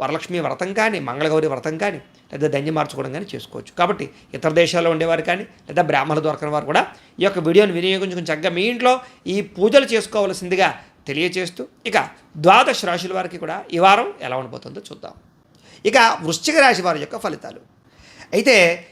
వరలక్ష్మి వ్రతం కానీ మంగళగౌరి వ్రతం కానీ లేదా ధన్యం మార్చుకోవడం కానీ చేసుకోవచ్చు. కాబట్టి ఇతర దేశాల్లో ఉండేవారు కానీ లేదా బ్రాహ్మణులు దొరకని వారు కూడా ఈ యొక్క వీడియోని వినియోగించుకుని చక్కగా మీ ఇంట్లో ఈ పూజలు చేసుకోవాల్సిందిగా తెలియచేస్తూ ఇక ద్వాదశ రాశుల వారికి కూడా ఈ వారం ఎలా ఉండిపోతుందో చూద్దాం. ఇక వృశ్చిక రాశి వారి యొక్క ఫలితాలు. అయితే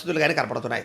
పరిస్థితులు కానీ కనపడుతున్నాయి.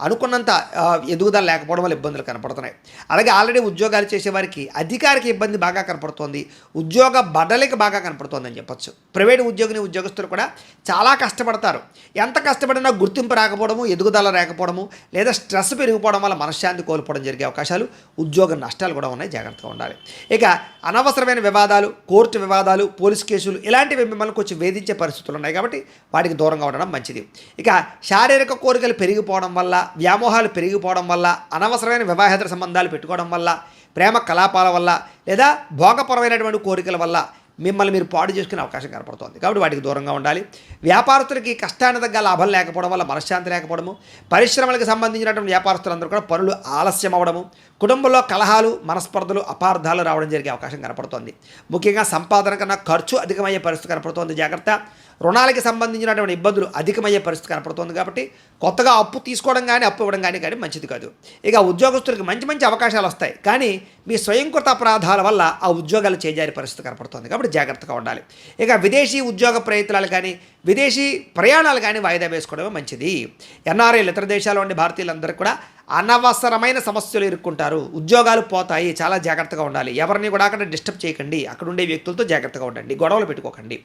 అనుకున్నంత ఎదుగుదల లేకపోవడం వల్ల ఇబ్బందులు కనపడుతున్నాయి. అలాగే ఆల్రెడీ ఉద్యోగాలు చేసేవారికి అధికారికి ఇబ్బంది బాగా కనపడుతోంది. ఉద్యోగ బడలికి బాగా కనపడుతోందని అని చెప్పొచ్చు. ప్రైవేట్ ఉద్యోగిని ఉద్యోగస్తులు కూడా చాలా కష్టపడతారు. ఎంత కష్టపడినా గుర్తింపు రాకపోవడము ఎదుగుదల రాకపోవడము లేదా స్ట్రెస్ పెరిగిపోవడం వల్ల మనశ్శాంతి కోల్పోవడం జరిగే అవకాశాలు ఉద్యోగ నష్టాలు కూడా ఉన్నాయి. జాగ్రత్తగా ఉండాలి. ఇక అనవసరమైన వివాదాలు కోర్టు వివాదాలు పోలీస్ కేసులు ఇలాంటివి మిమ్మల్ని కొంచెం వేధించే పరిస్థితులు ఉన్నాయి కాబట్టి వాటికి దూరంగా ఉండడం మంచిది. ఇక శారీరక కోరికలు పెరిగిపోవడం వల్ల వ్యామోహాలు పెరిగిపోవడం వల్ల అనవసరమైన వివాహేతర సంబంధాలు పెట్టుకోవడం వల్ల ప్రేమ కలాపాల వల్ల లేదా భోగపరమైనటువంటి కోరికల వల్ల మిమ్మల్ని మీరు పాడు చేసుకునే అవకాశం కనపడుతోంది. కాబట్టి వాటికి దూరంగా ఉండాలి. వ్యాపారస్తులకి కష్టాన్ని తగ్గ లాభం లేకపోవడం వల్ల మనశ్శాంతి లేకపోవడము పరిశ్రమలకు సంబంధించినటువంటి వ్యాపారస్తులందరూ కూడా పనులు ఆలస్యం అవ్వడము కుటుంబంలో కలహాలు మనస్పర్ధలు అపార్థాలు రావడం జరిగే అవకాశం కనపడుతోంది. ముఖ్యంగా సంపాదన కన్నా ఖర్చు అధికమయ్యే పరిస్థితి కనపడుతోంది. జాగ్రత్త. రుణాలకి సంబంధించినటువంటి ఇబ్బందులు అధికమయ్యే పరిస్థితి కనపడుతోంది కాబట్టి కొత్తగా అప్పు తీసుకోవడం కానీ అప్పు ఇవ్వడం కానీ కానీ మంచిది కాదు. ఇక ఉద్యోగస్తులకు మంచి మంచి అవకాశాలు వస్తాయి. కానీ మీ స్వయంకృత అపరాధాల వల్ల ఆ ఉద్యోగాలు చేజారే పరిస్థితి కనపడుతోంది కాబట్టి జాగ్రత్తగా ఉండాలి. ఇక విదేశీ ఉద్యోగ ప్రయత్నాలు కానీ విదేశీ ప్రయాణాలు కానీ వాయిదా వేసుకోవడమే మంచిది. ఎన్ఆర్ఐలు ఇతర దేశాల్లో ఉండే భారతీయులందరూ కూడా అనవసరమైన సమస్యలు ఇరుక్కుంటారు ఉద్యోగాలు పోతాయి. చాలా జాగ్రత్తగా ఉండాలి. ఎవరిని కూడా అక్కడ డిస్టర్బ్ చేయకండి. అక్కడ ఉండే వ్యక్తులతో జాగ్రత్తగా ఉండండి. గొడవలు పెట్టుకోకండి.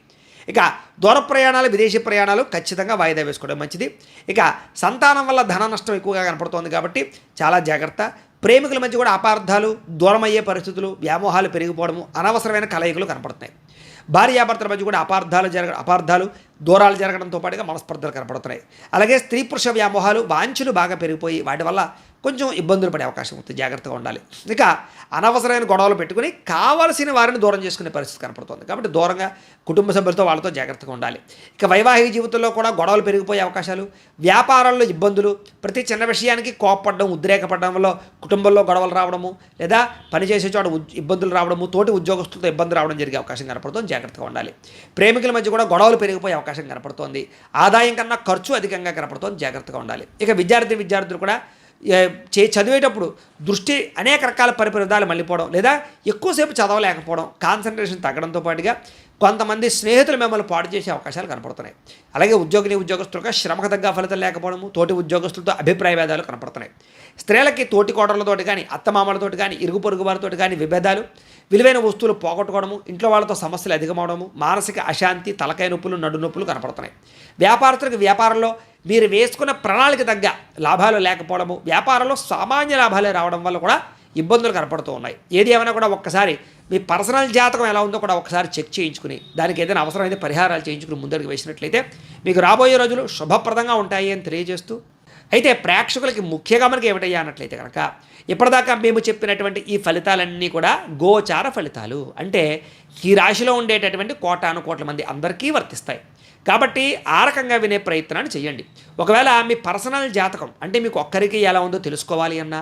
ఇక దూర ప్రయాణాలు విదేశీ ప్రయాణాలు ఖచ్చితంగా వాయిదా వేసుకోవడం మంచిది. ఇక సంతానం వల్ల ధన నష్టం ఎక్కువగా కనపడుతోంది కాబట్టి చాలా జాగ్రత్త. ప్రేమికుల మధ్య కూడా అపార్థాలు దూరమయ్యే పరిస్థితులు వ్యామోహాలు పెరిగిపోవడము అనవసరమైన కలయికలు కనపడుతున్నాయి. భార్యాభర్తల మధ్య కూడా అపార్థాలు జరగ అపార్థాలు దూరాలు జరగడంతో పాటుగా మనస్పర్ధలు కనపడుతున్నాయి. అలాగే స్త్రీ పురుష వ్యామోహాలు వాంఛలు బాగా పెరిగిపోయి వాటి వల్ల కొంచెం ఇబ్బందులు పడే అవకాశం ఉంటుంది జాగ్రత్తగా ఉండాలి. ఇక అనవసరమైన గొడవలు పెట్టుకుని కావలసిన వారిని దూరం చేసుకునే పరిస్థితి కనపడుతుంది. కాబట్టి దూరంగా కుటుంబ సభ్యులతో వాళ్ళతో జాగ్రత్తగా ఉండాలి. ఇక వైవాహిక జీవితంలో కూడా గొడవలు పెరిగిపోయే అవకాశాలు వ్యాపారాల్లో ఇబ్బందులు ప్రతి చిన్న విషయానికి కోపపడడం ఉద్రేకపడడం వల్ల కుటుంబంలో గొడవలు రావడము లేదా పనిచేసే చోట ఇబ్బందులు రావడము తోటి ఉద్యోగస్తులతో ఇబ్బంది రావడం జరిగే అవకాశం కనపడుతుంది. జాగ్రత్తగా ఉండాలి. ప్రేమికుల మధ్య కూడా గొడవలు పెరిగిపోయే అవకాశం అవకాశం కనపడుతోంది. ఆదాయం కన్నా ఖర్చు అధికంగా కనపడుతోంది. జాగ్రత్తగా ఉండాలి. ఇక విద్యార్థి విద్యార్థులు కూడా చే చదివేటప్పుడు దృష్టి అనేక రకాల పరిపరిధాలు మళ్ళీపోవడం లేదా ఎక్కువసేపు చదవలేకపోవడం కాన్సన్ట్రేషన్ తగ్గడంతో పాటుగా కొంతమంది స్నేహితులు మిమ్మల్ని పాడు చేసే అవకాశాలు కనపడుతున్నాయి. అలాగే ఉద్యోగిని ఉద్యోగస్తులుగా శ్రమకు తగ్గ ఫలితం లేకపోవడము తోటి ఉద్యోగస్తులతో అభిప్రాయ భేదాలు కనపడుతున్నాయి. స్త్రీలకి తోటి కోటలతోటి కానీ అత్తమామలతోటి కానీ ఇరుగు పొరుగు వారితోటి కానీ విభేదాలు విలువైన వస్తువులు పోగొట్టుకోవడము ఇంట్లో వాళ్ళతో సమస్యలు అధికమవడము మానసిక అశాంతి తలకాయ నొప్పులు నడు నొప్పులు కనపడుతున్నాయి. వ్యాపారస్తులకు వ్యాపారంలో మీరు వేసుకున్న ప్రణాళిక తగ్గ లాభాలు లేకపోవడము వ్యాపారంలో సామాన్య లాభాలే రావడం వల్ల కూడా ఇబ్బందులు కనపడుతూ ఉన్నాయి. ఏది ఏమైనా కూడా ఒక్కసారి మీ పర్సనల్ జాతకం ఎలా ఉందో కూడా ఒకసారి చెక్ చేయించుకుని దానికి ఏదైనా అవసరమైతే పరిహారాలు చేయించుకుని ముందరికి వేసినట్లయితే మీకు రాబోయే రోజులు శుభప్రదంగా ఉంటాయి అని తెలియజేస్తూ అయితే ప్రేక్షకులకి ముఖ్యంగా మనకి ఏమిటయ్యా అన్నట్లయితే కనుక ఇప్పటిదాకా మేము చెప్పినటువంటి ఈ ఫలితాలన్నీ కూడా గోచార ఫలితాలు. అంటే ఈ రాశిలో ఉండేటటువంటి కోటాను కోట్ల మంది అందరికీ వర్తిస్తాయి. కాబట్టి ఆ రకంగా వినే ప్రయత్నాన్ని చేయండి ఒకవేళ మీ పర్సనల్ జాతకం అంటే మీకు ఒక్కరికి ఎలా ఉందో తెలుసుకోవాలి అన్నా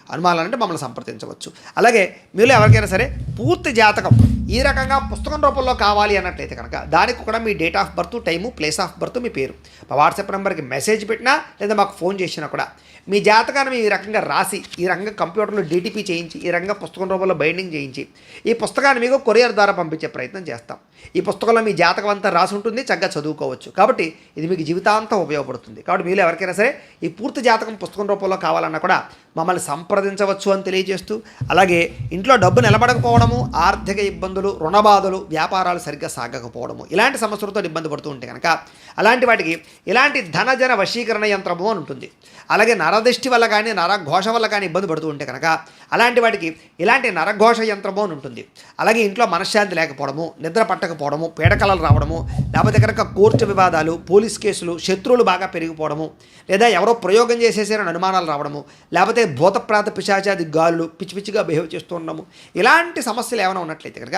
అనుమానాలంటే మమ్మల్ని సంప్రదించవచ్చు. అలాగే మీలో ఎవరికైనా సరే పూర్తి జాతకం ఈ రకంగా పుస్తకం రూపంలో కావాలి అన్నట్లయితే కనుక దానికి కూడా మీ date of birth time place of birth మీ పేరు. మా వాట్సాప్ నెంబర్కి మెసేజ్ పెట్టినా లేదా మాకు ఫోన్ చేసినా కూడా మీ జాతకాన్ని ఈ రకంగా రాసి ఈ రకంగా కంప్యూటర్లో డీటీపీ చేయించి ఈ రకంగా పుస్తకం రూపంలో బైండింగ్ చేయించి ఈ పుస్తకాన్ని మీకు కొరియర్ ద్వారా పంపించే ప్రయత్నం చేస్తాం. ఈ పుస్తకంలో మీ జాతకం అంతా రాసి ఉంటుంది చక్కగా చదువుకోవచ్చు. కాబట్టి ఇది మీకు జీవితాంతం ఉపయోగపడుతుంది. కాబట్టి మీరు ఎవరికైనా సరే ఈ పూర్తి జాతకం పుస్తకం రూపంలో కావాలన్నా కూడా మమ్మల్ని సంప్రదించవచ్చు అని తెలియజేస్తూ అలాగే ఇంట్లో డబ్బు నిలబడకపోవడము ఆర్థిక ఇబ్బంది ఇబ్బందులు రుణబాధలు వ్యాపారాలు సరిగ్గా సాగకపోవడము. ఇలాంటి సమస్యలతో ఇబ్బంది పడుతూ ఉంటే కనుక అలాంటి వాటికి ఇలాంటి ధనజన వశీకరణ యంత్రము అని ఉంటుంది. అలాగే నరదృష్టి వల్ల కానీ నరఘోష వల్ల కానీ ఇబ్బంది పడుతూ ఉంటే కనుక అలాంటి వాటికి ఇలాంటి నరఘోష యంత్రము అని ఉంటుంది. అలాగే ఇంట్లో మనశ్శాంతి లేకపోవడము నిద్ర పట్టకపోవడము పీడకలలు రావడము లేకపోతే కనుక కోర్టు వివాదాలు పోలీస్ కేసులు శత్రువులు బాగా పెరిగిపోవడము లేదా ఎవరో ప్రయోగం చేసేసారని అనుమానాలు రావడము లేకపోతే భూతప్రాత పిశాచాది గాలులు పిచ్చి పిచ్చిగా బిహేవ్ చేస్తూ ఉండము ఇలాంటి సమస్యలు ఏమైనా ఉన్నట్లయితే కనుక